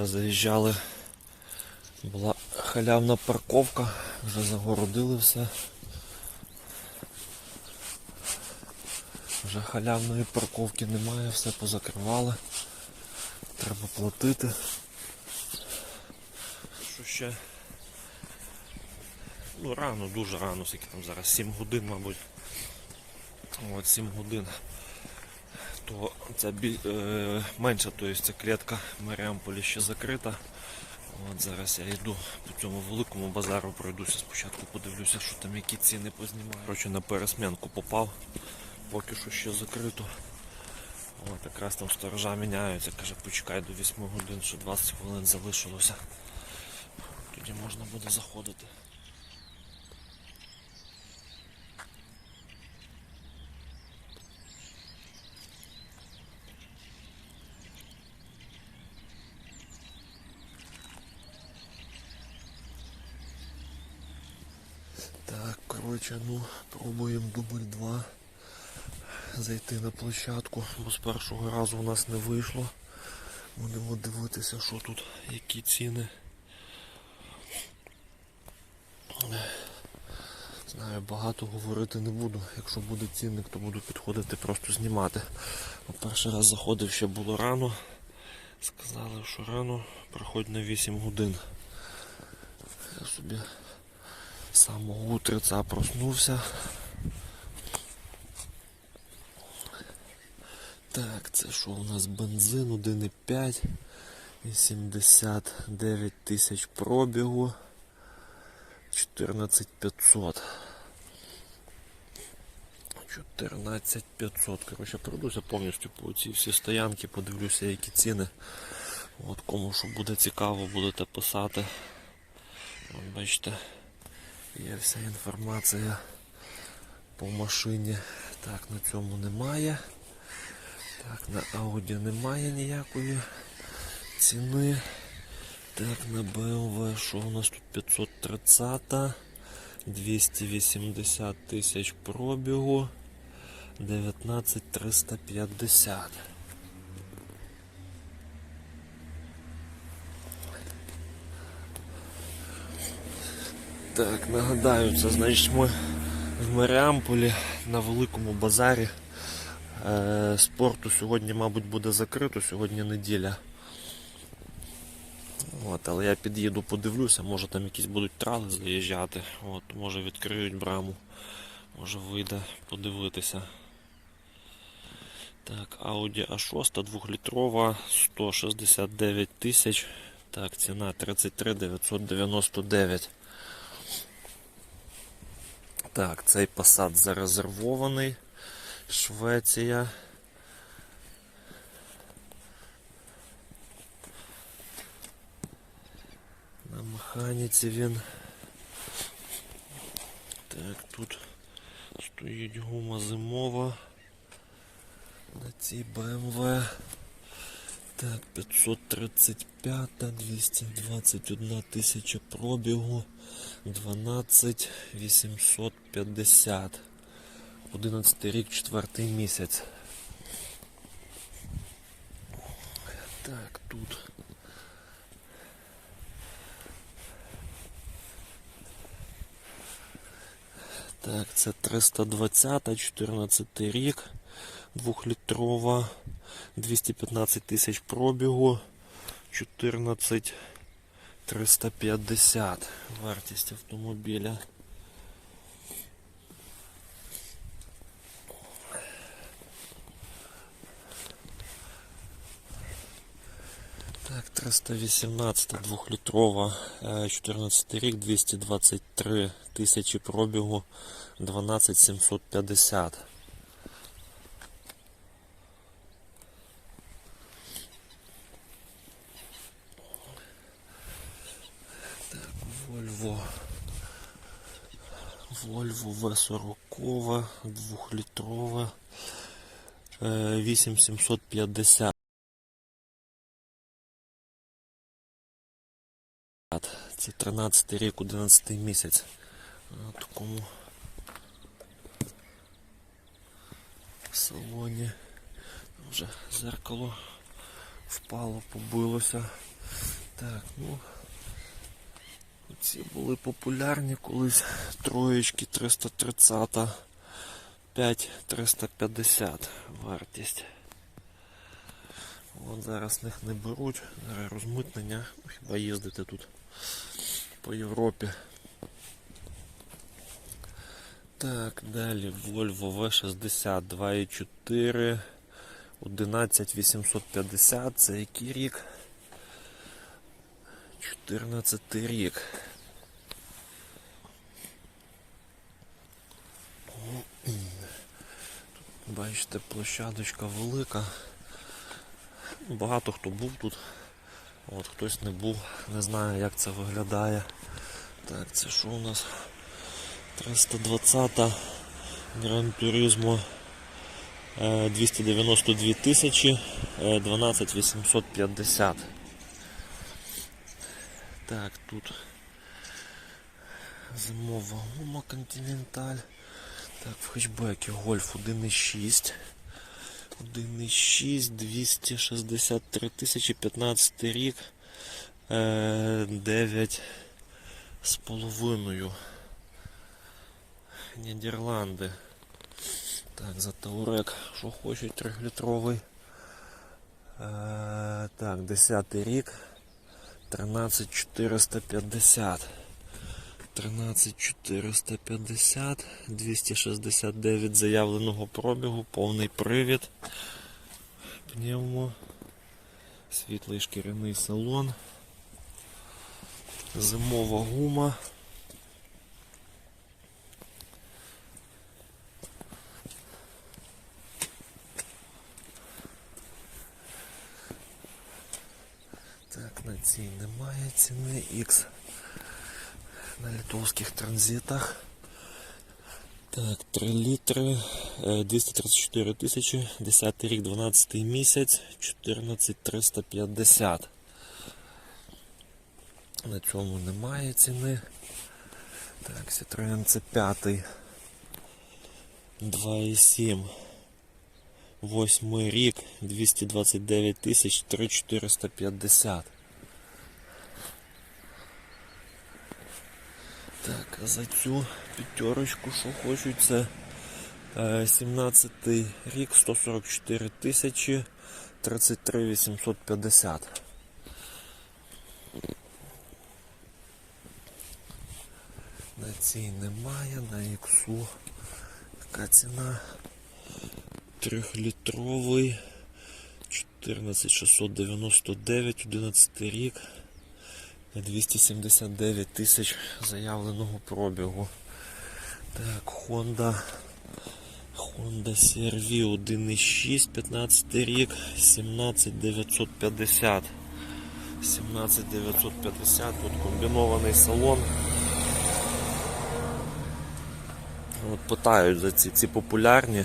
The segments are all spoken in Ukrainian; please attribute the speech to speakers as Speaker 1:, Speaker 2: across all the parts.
Speaker 1: Сюди заїжджали. Була халявна парковка, вже загородили все. Вже халявної парковки немає, все позакривали. Треба платити. Що ще? Ну рано, дуже рано, скільки там зараз, 7 годин, мабуть. От 7 годин. То ця е, менша, то є ця клітка Маріамполі ще закрита. От зараз я йду по цьому великому базару, пройдуся спочатку, подивлюся, що там які ціни познімаю. Коротше, на пересменку попав, поки що ще закрито. От якраз там сторожа міняються, каже, почекай до 8 годин, що 20 хвилин залишилося. Тоді можна буде заходити. Так, коротше, ну, пробуємо дубль 2 зайти на площадку, бо з першого разу у нас не вийшло. Будемо дивитися, що тут, які ціни. Знаю, багато говорити не буду. Якщо буде цінник, то буду підходити просто знімати. Бо перший раз заходив ще було рано. Сказали, що рано приходь на 8 годин. Я собі самого утриця проснувся. Так, це що у нас бензин 1,5 і 79 тисяч пробігу. 14500. 14500. Коротше, пройдуся повністю по цій всі стоянки, подивлюся, які ціни. От кому що буде цікаво, будете писати. От бачите, є вся інформація по машині. Так, на цьому немає. Так, на Audi немає ніякої ціни. Так, на BMW, що у нас тут 530, 280 тисяч пробігу, 19350. Так, нагадаю, це значить ми в Маріамполі на великому базарі. Е, спорту сьогодні, мабуть, буде закрито, сьогодні неділя. От, але я під'їду, подивлюся, може там якісь будуть трали заїжджати. От, може відкриють браму, може вийде подивитися. Так, Audi A6 2-літрова, 169 тисяч. Так, ціна 33 999. Так, цей Passat зарезервований. Швеція. На механіці він. Так, тут стоїть гума зимова. На цій BMW. Так, 535, 221 тисяча пробігу, 12 850. 11 рік, 4 місяць. Так, тут. Так, це 320, 14 рік, 2-літрова, 215 тисяч пробігу, 14 350 вартість автомобіля. Так, 318 двохлітрова, е, 14 рік, 223 тисячі пробігу, 12750. В40, двохлітрова 8750. Е, Це 13 рік, 11 місяць. На такому салоні. Вже зеркало впало, побилося. Так, ну. Ці були популярні колись троєчки 330, 5 350 вартість. От зараз них не беруть, зараз розмитнення, хіба їздити тут по Європі. Так, далі Volvo V60 2.4 11850, це який рік? 14 рік. Тут, бачите, площадочка велика. Багато хто був тут. От хтось не був, не знаю як це виглядає. Так, це що у нас? 320 Gran Turismo е, 292 тисячі, е, 12 850. Так, тут зимова гума Continental. Так, в хетчбекі Golf 1.6. 1.6, 263 тисячі, 15 рік. Е, 9 з половиною. Нідерланди. Так, за Таурек, що хочуть 3-літровий. Е, так, 10 рік. 13450. 13450, 269 заявленого пробігу, повний привід. Пневмо. Світлий шкіряний салон. Зимова гума. Так, на цій немає ціни X на литовських транзитах. Так, 3 літри, е, 234 тисячі, 10 рік, 12 місяць, 14350. На цьому немає ціни. Так, Citroen c 5 2,7. Восьмий рік, 229 тисяч, 3450. Так, а за цю п'ятерочку, що хочуть, це е, 17 рік, 144 тисячі, 33 850. На цій немає, на іксу. Яка ціна? Трьохлітровий 14699, 11 рік. 279 тисяч заявленого пробігу. Так, Honda. Honda CR-V 1.6, 15 рік, 17950. 17950, тут комбінований салон. От питають за ці, ці популярні.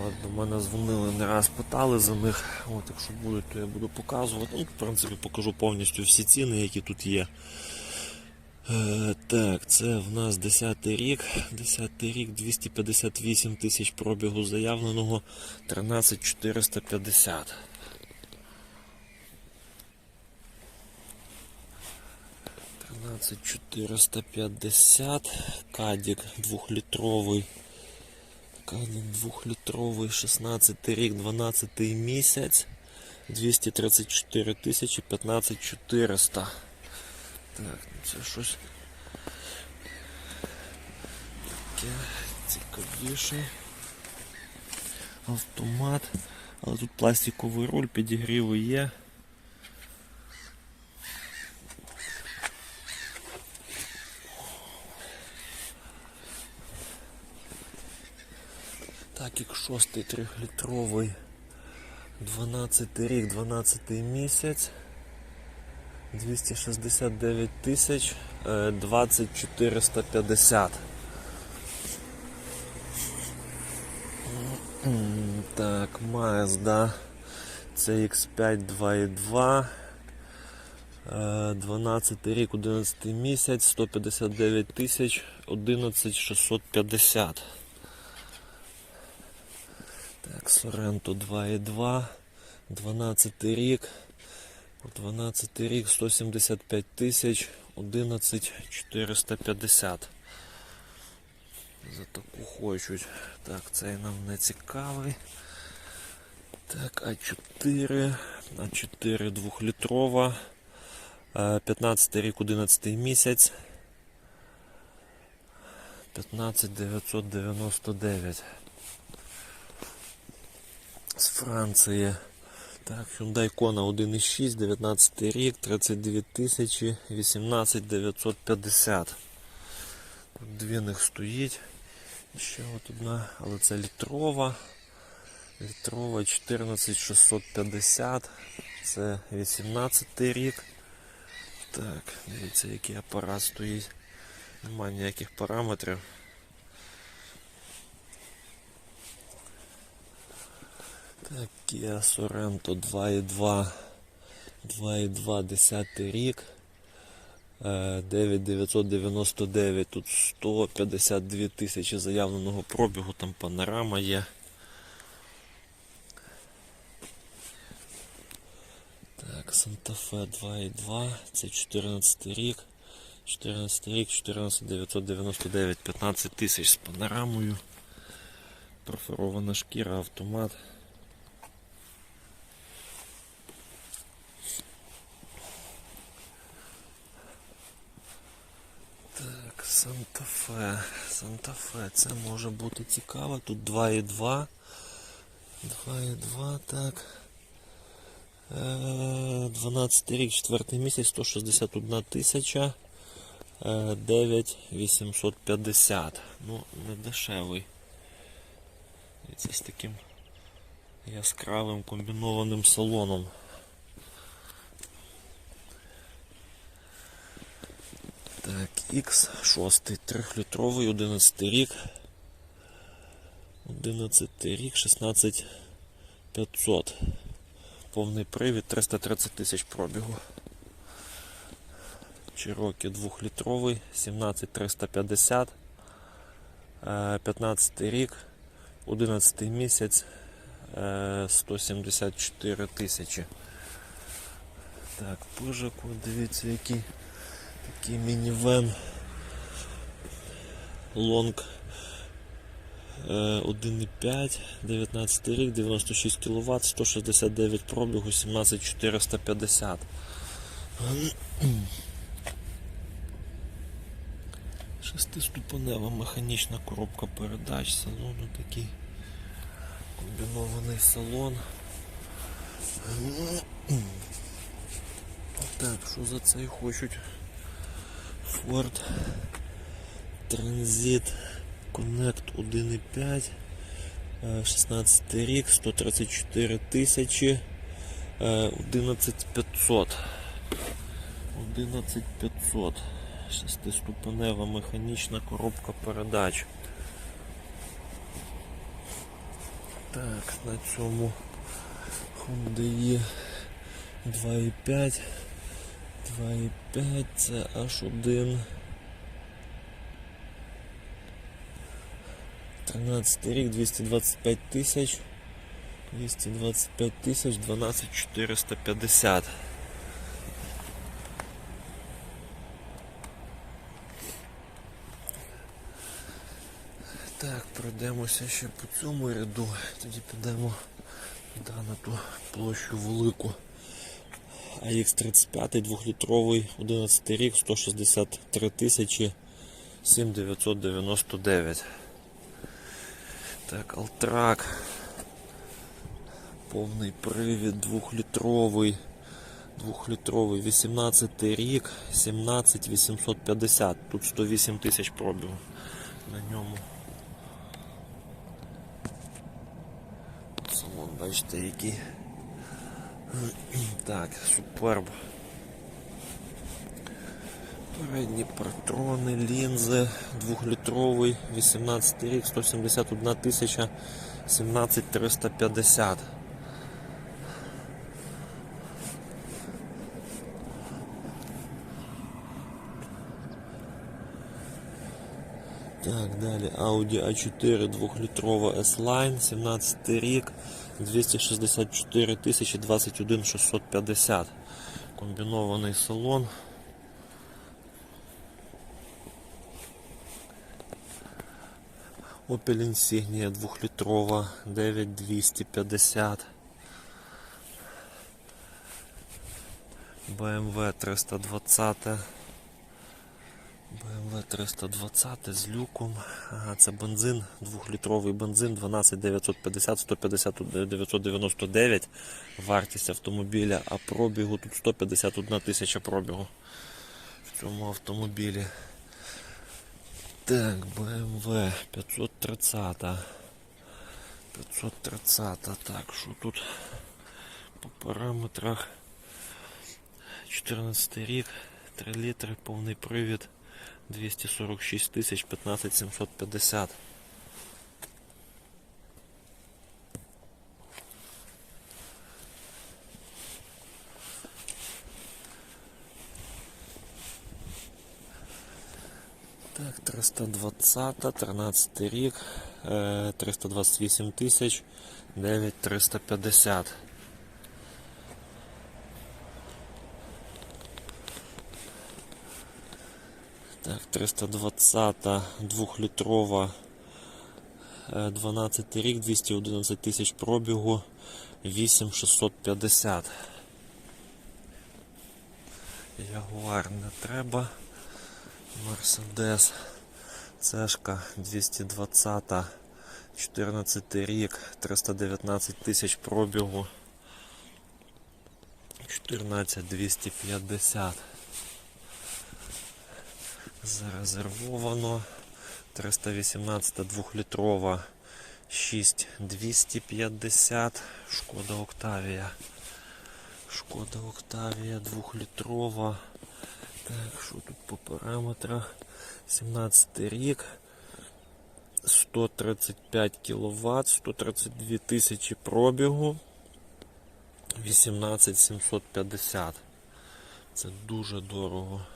Speaker 1: От, до мене дзвонили не раз, питали за них. От, якщо будуть, то я буду показувати. Ну, в принципі, покажу повністю всі ціни, які тут є. Е, так, це в нас 10 рік. 10 рік, 258 тисяч пробігу заявленого, 13450. Тринадцять 450, кадік двохлітровий. Кадік двохлітровий, 16 рік, 12 місяць, 234 тисячі, 15 400. Так, ну це щось таке цікавіше. Автомат. Але тут пластиковий руль, підігріви є. Так, як шостий трьохлітровий, 12 рік, 12 місяць, 269 тисяч, е, 2450. М, Так, Mazda CX5 2.2. е, 12 рік, 11 місяць, 159 тисяч, 11 650. Sorento 2.2, 12 рік. 12 рік 175 тисяч 11 450. За таку хочуть. Так, цей нам не цікавий. Так, А4. А4 двохлітрова. Е, 15 рік, 11 місяць. 15 999. З Франції. Так, Hyundai Kona 1.6, 19 рік, 32 тисячі, 18 950. Тут дві них стоїть. Ще от одна, але це літрова. Літрова 14 650. Це 18 рік. Так, дивіться, який апарат стоїть. Нема ніяких параметрів. Так, Kia Sorento 2.2. 2.2, 10 рік. Е, 9999, тут 152 тисячі заявленого пробігу, там панорама є. Так, Fe 2.2, це 14 рік. 14 рік, 14 999, 15 тисяч з панорамою. Профорована шкіра, автомат. Так, Санта-Фе. Санта-Фе, це може бути цікаво. Тут 2,2. 2,2, так. Е, 12 рік, 4 місяць, 161 тисяча. Е, 9850. Ну, не дешевий. Це з таким яскравим комбінованим салоном. Так, X6, 3-літровий, 11 рік. 11 рік, 16 500. Повний привід, 330 тисяч пробігу. Чирокі 2-літровий, 17 350. Е, 15 рік, 11 місяць, е, 174 тисячі. Так, пижику, дивіться, який такий мінівен лонг е, 1,5, 19 рік, 96 кВт, 169 пробігу, 17450. Шестиступенева механічна коробка передач салону такий комбінований салон. Так, що за цей хочуть? Ford Transit Connect 1.5 е, 16 рік, 134 тисячі, е, 11500. 11500. Шестиступенева механічна коробка передач. Так, на цьому Hyundai 2.5. 2,5 це H1. 13 рік, 225 тисяч. 225 тисяч, 12 450. Так, пройдемося ще по цьому ряду, тоді підемо да, на ту площу велику. AX35 2-літровий, 11 рік, 163 тисячі 7999. Так, Алтрак. Повний привід 2-літровий. 2-літровий, 18 рік, 17 850. Тут 108 тисяч пробігу на ньому. Салон, бачите, який. Так, суперб. Передні патрони, лінзи, 2-літровий, 18 рік, 171 тисяча, 17 350. Так, далі Audi A4 2-літрова S-Line, 17 рік, 264 тисячі 21 650. Комбінований салон. Opel Insignia 2-літрова, 9250. BMW 320. BMW 320 з люком. Це бензин, 2-літровий бензин, 12950, 150 999 вартість автомобіля, а пробігу тут 151 тисяча пробігу в цьому автомобілі. Так, BMW 530. 530. Так, що тут по параметрах? 14 рік, 3 літри, повний привід, 246 тисяч 15 750. Так, 320, 13 рік, е, 328 тисяч, 9350. Так, 320 двохлітрова, е, 12 рік, 211 тисяч пробігу, 8650. Ягуар не треба. Мерседес. Цешка 220, 14 рік, 319 тисяч пробігу. 14250. Зарезервовано. 318 двохлітрова 6250. Шкода Октавія. Шкода Октавія двохлітрова. Так, що тут по параметрах? 17 рік. 135 кВт, 132 тисячі пробігу. 18750. Це дуже дорого.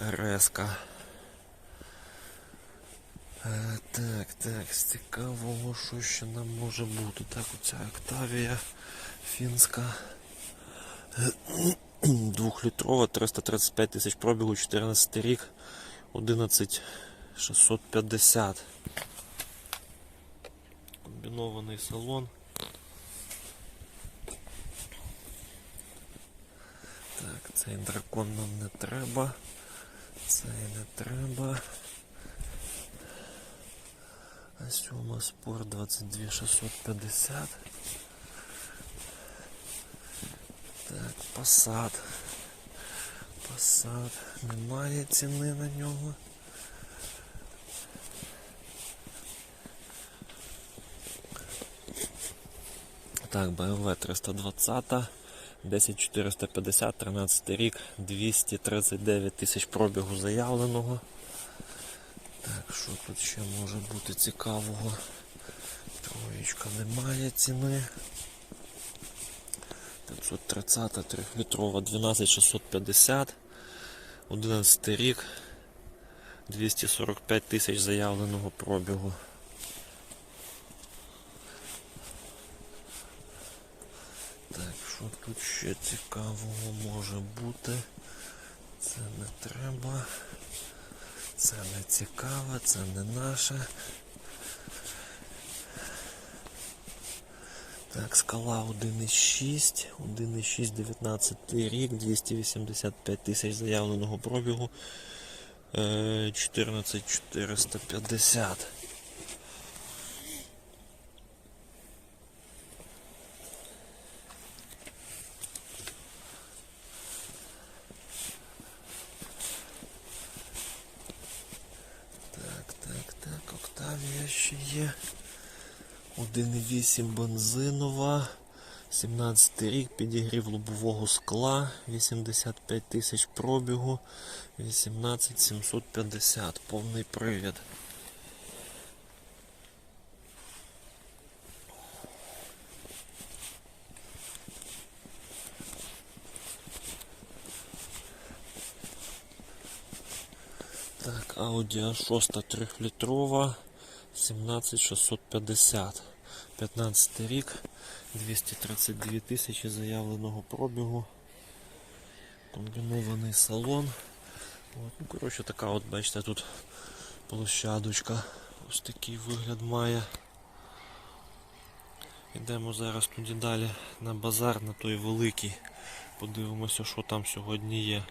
Speaker 1: Резка. Е, так, так, з цікавого, що ще нам може бути. Так, оця Октавія фінська. Двухлітрова, 335 тисяч пробігу, 14 рік, 11 650. Комбінований салон. Так, цей дракон нам не треба. Цей не треба. А сьома спорт 22 650. Так, посад. Посад. Немає ціни на нього. Так, BMW 320, 10450, 13 рік, 239 тисяч пробігу заявленого. Так, що тут ще може бути цікавого? Троєчка немає ціни. 530 3-літрова 12650, 11 рік, 245 тисяч заявленого пробігу. Так, що тут ще цікавого може бути? Це не треба. Це не цікаве, це не наше. Так, скала 1,6, 1,6, 19 рік, 285 тисяч заявленого пробігу, е, 14 450. Так, так, так, Октавія ще є. 1,8 бензинова, 17 рік, підігрів лобового скла, 85 тисяч пробігу, 18 750, повний привід. Так, Audi A6 трьохлітрова, 17650. 15 рік, 232 тисячі заявленого пробігу. Комбінований салон. От, ну, коротше, така от, бачите, тут площадочка. Ось такий вигляд має. Йдемо зараз туди далі на базар, на той великий. Подивимося, що там сьогодні є.